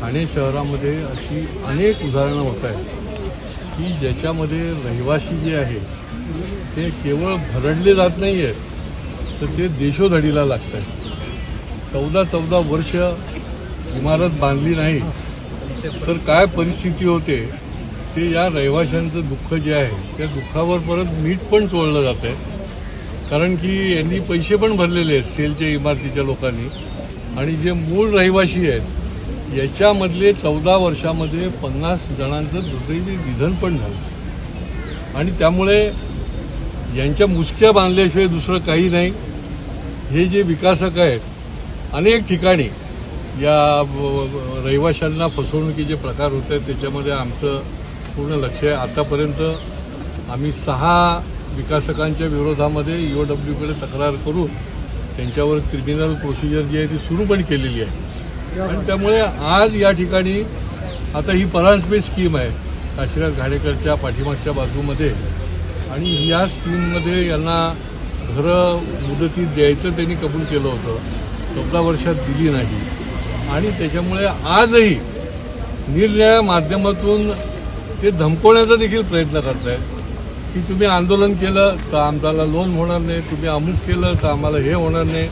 ठाणे शहरामध्ये अशी अनेक उदाहरणं होत आहेत की ज्याच्यामध्ये रहिवासी जे आहे ते केवळ भरडले जात नाही आहेत तर ते देशोधडीला लागत आहेत. चौदा चौदा वर्ष इमारत बांधली नाही तर काय परिस्थिती होते? ते या रहिवाशांचं दुःख जे आहे त्या दुःखावर परत मीठ पण चोळलं जात आहे. कारण की यांनी पैसे पण भरलेले आहेत सेलच्या इमारतीच्या लोकांनी. आणि जे मूळ रहिवाशी आहेत याच्यामधले चौदा वर्षामध्ये पन्नास जणांचं दुर्दैवी निधन पण झालं. आणि त्यामुळे यांच्या मुसक्या बांधल्याशिवाय दुसरं काही नाही. हे जे विकासक आहेत अनेक ठिकाणी या रहिवाशांना फसवणुकीचे प्रकार होत आहेत. त्याच्यामध्ये आमचं पूर्ण लक्ष आहे. आतापर्यंत आम्ही सहा विकासकांच्या विरोधामध्ये ईओ डब्ल्यूकडे तक्रार करून त्यांच्यावर क्रिमिनल प्रोसिजर जी आहे ती सुरू पण केलेली आहे. आणि त्यामुळे आज या ठिकाणी आता ही परांजपे स्कीम आहे काशीराज घाडेकरच्या पाठीमागच्या बाजूमध्ये. आणि या स्कीममध्ये यांना घरं मुदतीत द्यायचं त्यांनी कबूल केलं होतं. चौदा वर्षात दिली नाही. आणि त्याच्यामुळे आजही निरनिळ्या माध्यमातून ते धमकवण्याचा देखील प्रयत्न करत आहेत की तुम्ही आंदोलन केलं तर आम्हाला लोन होणार नाही तुम्ही अमुक केलं तर आम्हाला हे होणार नाही.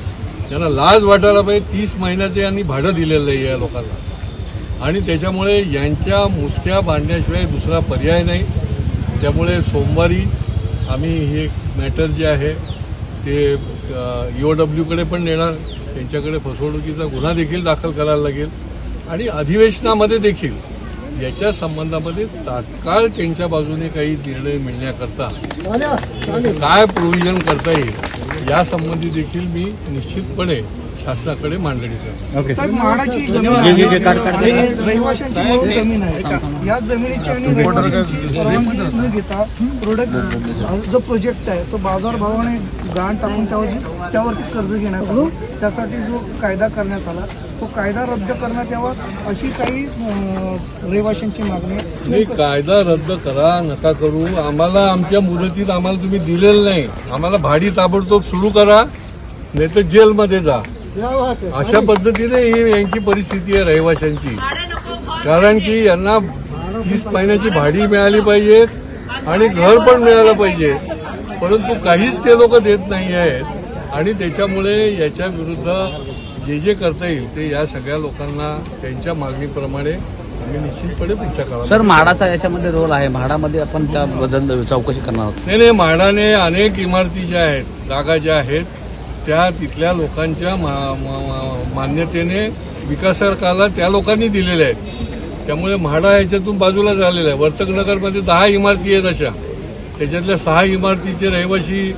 त्यांना लाज वाटायला पाहिजे. तीस महिन्याचे यांनी भाडं दिलेलं आहे या लोकांना. आणि त्याच्यामुळे यांच्या मुसक्या बांधण्याशिवाय दुसरा पर्याय नाही. त्यामुळे सोमवारी आम्ही हे मॅटर जे आहे ते E डब्ल्यूकडे पण नेणार. त्यांच्याकडे फसवणुकीचा गुन्हा देखील दाखल करायला लागेल. आणि अधिवेशनामध्ये देखील याच्या संबंधामध्ये तात्काळ त्यांच्या बाजूने काही निर्णय मिळण्याकरता काय प्रोव्हिजन करता येईल या संबंधी देखील मी निश्चितपणे शासनाकडे मांडणी करतो. या जमिनीची आणि घेता प्रोडक्ट जो प्रोजेक्ट आहे तो बाजारभावाने गाण टाकून त्यावर त्यावरती कर्ज घेण्यात आलं. त्यासाठी जो कायदा करण्यात आला तो कायदा रद्द करण्यात यावा अशी काही रहिवाशांची मागणी आहे. नाही कायदा रद्द करा नका करू. आम्हाला आमच्या मुदतीत आम्हाला तुम्ही दिलेलं नाही. आम्हाला भाडी ताबडतोब सुरू करा नाही तर जेलमध्ये जा. अशा पद्धतीने ही यांची परिस्थिती आहे रहिवाशांची. कारण की यांना तीस महिन्याची भाडी मिळाली पाहिजे आणि घर पण मिळालं पाहिजे. परंतु काहीच ते लोक देत नाही आहेत आणि त्याच्यामुळे याच्या विरुद्ध जे जे करता येईल ते या सगळ्या लोकांना त्यांच्या मागणीप्रमाणे आम्ही निश्चितपणे पुढच्या काळात सर म्हाडाचा याच्यामध्ये रोल आहे. म्हाडामध्ये आपण त्याबद्दल चौकशी करणार आहोत. नाही नाही म्हाडाने अनेक इमारती ज्या आहेत जागा ज्या आहेत त्या तिथल्या लोकांच्या मा- मा- मा- मान्यतेने विकासकाला त्या लोकांनी दिलेल्या आहेत. त्यामुळे म्हाडा याच्यातून बाजूला झालेला आहे. वर्तकनगरमध्ये दहा इमारती आहेत अशा. त्याच्यातल्या सहा इमारतीचे रहिवासी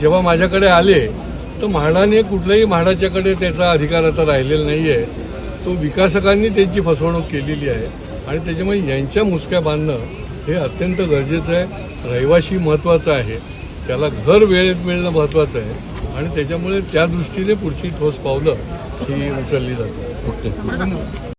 जेव्हा माझ्याकडे आले तर म्हाडाने कुठल्याही म्हाडाच्याकडे त्याचा अधिकार आता राहिलेला नाही आहे तो विकासकांनी त्यांची फसवणूक केलेली आहे. आणि त्याच्यामुळे यांच्या मुसक्या बांधणं हे अत्यंत गरजेचं आहे. रहिवाशी महत्त्वाचा आहे. त्याला घर वेळेत मिळणं महत्त्वाचं आहे. आणि त्याच्यामुळे त्या दृष्टीने पुढची ठोस पावलं ही उचलली जातात. ओके.